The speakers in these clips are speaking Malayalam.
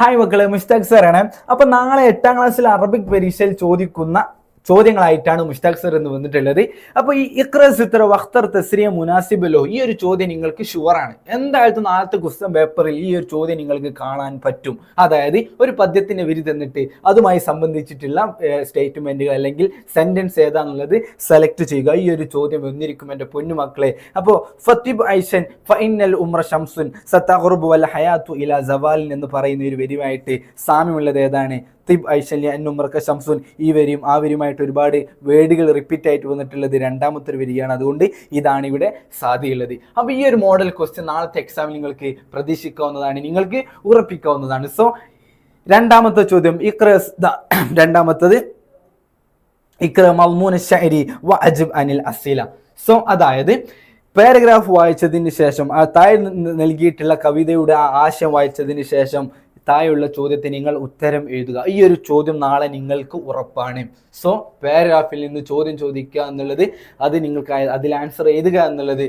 ഹായ് മക്കളെ മുസ്താഖ് സാറാണ് അപ്പൊ നാളെ എട്ടാം ക്ലാസ്സിൽ അറബിക് പരീക്ഷയിൽ ചോദിക്കുന്ന ചോദ്യങ്ങളായിട്ടാണ് മുഷ്താഖ് സർ എന്ന് വന്നിട്ടുള്ളത്. അപ്പോൾ ഈ ഇക്ര സിത്ര വഖ്തർ തസ്രിയ മുനാസിബലോ ഈ ഒരു ചോദ്യം നിങ്ങൾക്ക് ഷുവറാണ് എന്തായാലും നാളത്തെ ക്വസ്റ്റ്യൻ പേപ്പറിൽ ഈ ഒരു ചോദ്യം നിങ്ങൾക്ക് കാണാൻ പറ്റും. അതായത് ഒരു പദ്യത്തിന്റെ വിരി തന്നിട്ട് അതുമായി സംബന്ധിച്ചിട്ടുള്ള സ്റ്റേറ്റ്മെന്റുകൾ അല്ലെങ്കിൽ സെന്റൻസ് ഏതാണെന്നുള്ളത് സെലക്ട് ചെയ്യുക. ഈ ഒരു ചോദ്യം വന്നിരിക്കും എന്റെ പൊന്നുമക്കളെ അപ്പോൾ ഫത്തിബ് ഐഷൻ ഫൈനൽ ഉമ്ര ഷംസുൻ സത്താഖുർബു വൽ ഹയാത്തു ഇല ജവാലിൻ എന്ന് പറയുന്ന ഒരു വരിയുമായിട്ട് സാമ്യമുള്ളത് ഏതാണ്? തിബ് ഐശല്യ എന്നുമർക്ക് ശംസുൻ ഈ വരിയും ആ വരിയുമായിട്ട് ഒരുപാട് വേർഡുകൾ റിപ്പീറ്റ് ആയിട്ട് വന്നിട്ടുള്ളത് രണ്ടാമത്തെ ഒരു അതുകൊണ്ട് ഇതാണ് ഇവിടെ സാധ്യതയുള്ളത്. അപ്പോൾ ഈ ഒരു മോഡൽ ക്വസ്റ്റ്യൻ നാളത്തെ എക്സാമിൽ നിങ്ങൾക്ക് പ്രതീക്ഷിക്കാവുന്നതാണ് നിങ്ങൾക്ക് ഉറപ്പിക്കാവുന്നതാണ്. സോ രണ്ടാമത്തെ ചോദ്യം ഇക്രസ് ദ രണ്ടാമത്തത് ഇക്ര മൽമൂന ഷഅരി വ അജിബ് അനിൽ അസീല. സോ അതായത് പാരഗ്രാഫ് വായിച്ചതിന് ശേഷം ആ താഴെ നൽകിയിട്ടുള്ള കവിതയുടെ ആ ആശയം വായിച്ചതിന് ശേഷം താഴെയുള്ള ചോദ്യത്തിന് നിങ്ങൾ ഉത്തരം എഴുതുക. ഈ ഒരു ചോദ്യം നാളെ നിങ്ങൾക്ക് ഉറപ്പാണ്. സോ പാരഗ്രാഫിൽ നിന്ന് ചോദ്യം ചോദിക്കുക എന്നുള്ളത് അത് നിങ്ങൾക്ക് അതിൽ ആൻസർ എഴുതുക എന്നുള്ളത്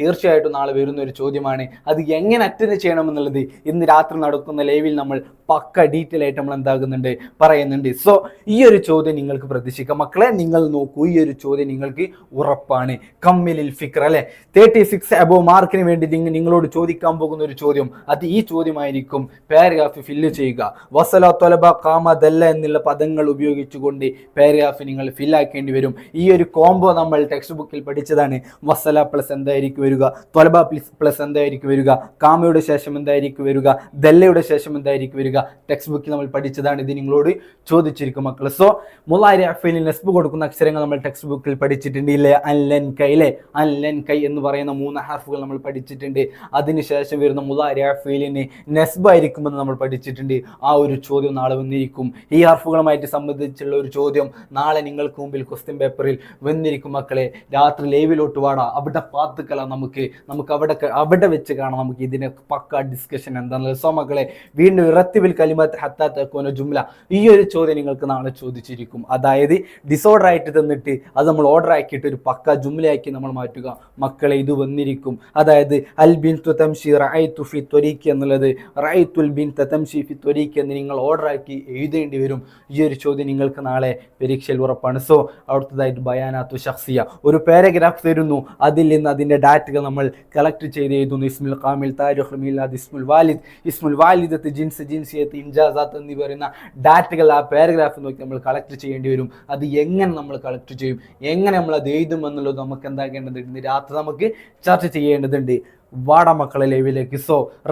തീർച്ചയായിട്ടും നാളെ വരുന്ന ഒരു ചോദ്യമാണ്. അത് എങ്ങനെ അറ്റൻഡ് ചെയ്യണമെന്നുള്ളത് ഇന്ന് രാത്രി നടക്കുന്ന ലൈവിൽ നമ്മൾ പക്ക ഡീറ്റെയിൽ ആയിട്ട് നമ്മൾ എന്താകുന്നുണ്ട് പറയുന്നുണ്ട്. സോ ഈ ഒരു ചോദ്യം നിങ്ങൾക്ക് പ്രതീക്ഷിക്കാം. മക്കളെ നിങ്ങൾ നോക്കൂ ഈ ഒരു ചോദ്യം നിങ്ങൾക്ക് ഉറപ്പാണ്. കമ്മിലിൽ ഫിക്ർ അല്ലെ? തേർട്ടി സിക്സ് അബോ മാർക്കിന് വേണ്ടി നിങ്ങളോട് ചോദിക്കാൻ പോകുന്ന ഒരു ചോദ്യം. അത് ഈ ചോദ്യമായിരിക്കും. പാരഗ്രാഫ് ഫില്ല് ചെയ്യുക. വസല തൊലബ കാമ ദല്ല എന്നുള്ള പദങ്ങൾ ഉപയോഗിച്ചുകൊണ്ട് പാരഗ്രാഫ് നിങ്ങൾ ഫില്ലാക്കേണ്ടി വരും. ഈ ഒരു കോംബോ നമ്മൾ ടെക്സ്റ്റ് ബുക്കിൽ പഠിച്ചതാണ്. വസല പ്ലസ് എന്തായിരിക്കും വരിക? തൊലബ പ്ലസ് എന്തായിരിക്കും വരിക? കാമയുടെ ശേഷം എന്തായിരിക്കും വരിക? ദല്ലയുടെ ശേഷം എന്തായിരിക്കും വരിക? ടെക്സ്റ്റ് ബുക്കിൽ നമ്മൾ പഠിച്ചതാണ് ഇത് നിങ്ങളോട് ചോദിച്ചിരിക്കും മക്കൾ സോ മുലാരി അഫീലിൽ നെസ്ബ് കൊടുക്കുന്ന അക്ഷരങ്ങൾ നമ്മൾ ടെക്സ്റ്റ് ബുക്കിൽ പഠിച്ചിട്ടുണ്ട്. ഇല്ലേ? അല്ലൻ കൈ അല്ലേ അല്ലൻ കൈ എന്ന് പറയുന്ന മൂന്ന് ഹാർഫുകൾ നമ്മൾ പഠിച്ചിട്ടുണ്ട്. അതിനുശേഷം വരുന്ന മുലാരി അഫീലിന് നെസ്ബ് ആയിരിക്കുമെന്ന് നമ്മൾ പഠിച്ചിട്ടുണ്ട്. ആ ഒരു ചോദ്യം നാളെ വന്നിരിക്കും. ഈ ഹാർഫുകളുമായിട്ട് സംബന്ധിച്ചുള്ള ഒരു ചോദ്യം നാളെ നിങ്ങൾക്ക് മുമ്പിൽ ക്വസ്റ്റ്യൻ പേപ്പറിൽ വന്നിരിക്കും മക്കളെ. രാത്രി ലൈവിലോട്ട് വാടാ. അവിടെ പാത്തുക്കല നമുക്ക്. നമുക്ക് അവിടെ അവിടെ വെച്ച് കാണാം നമുക്ക് ഇതിനെ പക്ക ഡിസ്കഷൻ എന്താണെന്നുള്ളത് സോ മക്കളെ വീണ്ടും ഇറത്തിവിൽ കലിമത്ത് ഹത്താത്തക്കോന ജുംല. ഈ ഒരു ചോദ്യം നിങ്ങൾക്ക് നാളെ ചോദിച്ചിരിക്കും. അതായത് ഡിസോർഡർ ആയിട്ട് തന്നിട്ട് അത് നമ്മൾ ഓർഡർ ആക്കിയിട്ട് ഒരു പക്ക ജുംലയാക്കി നമ്മൾ മാറ്റുക. മക്കളെ ഇത് വന്നിരിക്കും. അതായത് അൽ ബിൻ തംഷി റായ് തുഫി ത്വരീഖ് എന്നുള്ളത് റഅയ്തുൽ ബിൻ തംഷി ഫി ത്വരീഖ് എന്ന് നിങ്ങൾ ഓർഡർ ആക്കി എഴുതേണ്ടി വരും. ഈ ഒരു ചോദ്യം നിങ്ങൾക്ക് നാളെ പരീക്ഷയിൽ ഉറപ്പാണ്. സോ അടുത്തതായിട്ട് ബയാനാത്തു ഷഖ്സിയ ഒരു പാരഗ്രാഫ് തരുന്നു. അതിൽ നിന്ന് അതിന്റെ ഡാറ്റകൾ നമ്മൾ കളക്ട് ചെയ്ത് എഴുതുന്നു. ഇസ്മുൽ കാമിൽ താരിഖ് ഇസ്മുൽ വാലിദ്. ഇസ്മുൽ വാലിദത്ത് ജിൻസ് ജിൻസിയത്ത് ഇൻജാസാത്ത് എന്നീ പറയുന്ന ഡാറ്റകൾ ആ പാരഗ്രാഫ് നോക്കി നമ്മൾ കളക്ട് ചെയ്യേണ്ടി വരും. അത് എങ്ങനെ നമ്മൾ കളക്ട് ചെയ്യും? എങ്ങനെ നമ്മൾ അത് എഴുതും എന്നുള്ളത് നമുക്ക് എന്താക്കേണ്ടതുണ്ട്? രാത്രി നമുക്ക് ചർച്ച ചെയ്യേണ്ടതുണ്ട്. വാട മക്കളെ ലൈവിലേക്ക്.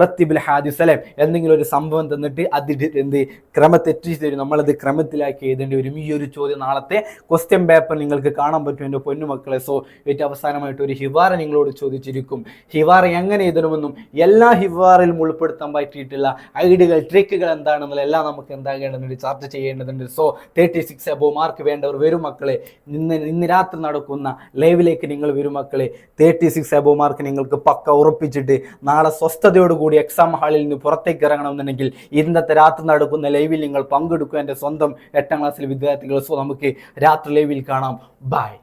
റത്തിബിൽ ഹാദി സലേം എന്തെങ്കിലും ഒരു സംഭവം തന്നിട്ട് അതിൽ എന്ത് ക്രമത്തെറ്റിച്ച് തരും. നമ്മളത് ക്രമത്തിലാക്കി എഴുതേണ്ടി വരും. ഈ ഒരു ചോദ്യം നാളത്തെ ക്വസ്റ്റ്യൻ പേപ്പർ നിങ്ങൾക്ക് കാണാൻ പറ്റും എന്റെ പൊന്നുമക്കളെ സോ ഏറ്റവും അവസാനമായിട്ട് ഒരു ഹിവാറ നിങ്ങളോട് ചോദിച്ചിരിക്കും. ഹിവാറ എങ്ങനെ എഴുതണമെന്നും എല്ലാ ഹിവാറിലും ഉൾപ്പെടുത്താൻ പറ്റിയിട്ടുള്ള ഐഡികൾ ട്രിക്കുകൾ എന്താണെന്നുള്ള എല്ലാം നമുക്ക് എന്താകേണ്ടതുണ്ട് ചർച്ച ചെയ്യേണ്ടതുണ്ട്. So thirty six above mark വേണ്ടവർ വരും മക്കളെ. ഇന്ന് ഇന്ന് രാത്രി നടക്കുന്ന ലൈവിലേക്ക് നിങ്ങൾ വരും മക്കളെ. തേർട്ടി സിക്സ് എബോ മാർക്ക് നിങ്ങൾക്ക് പക്ക ഉറപ്പിച്ചിട്ട് നാളെ സ്വസ്ഥതയോടുകൂടി എക്സാം ഹാളിൽ നിന്ന് പുറത്തേക്ക് ഇറങ്ങണമെന്നുണ്ടെങ്കിൽ ഇന്നത്തെ രാത്രി നടക്കുന്ന ലൈവിൽ നിങ്ങൾ പങ്കെടുക്കുക. എന്റെ സ്വന്തം എട്ടാം ക്ലാസ്സിലെ വിദ്യാർത്ഥികൾ സോ നമുക്ക് രാത്രി ലൈവിൽ കാണാം. ബൈ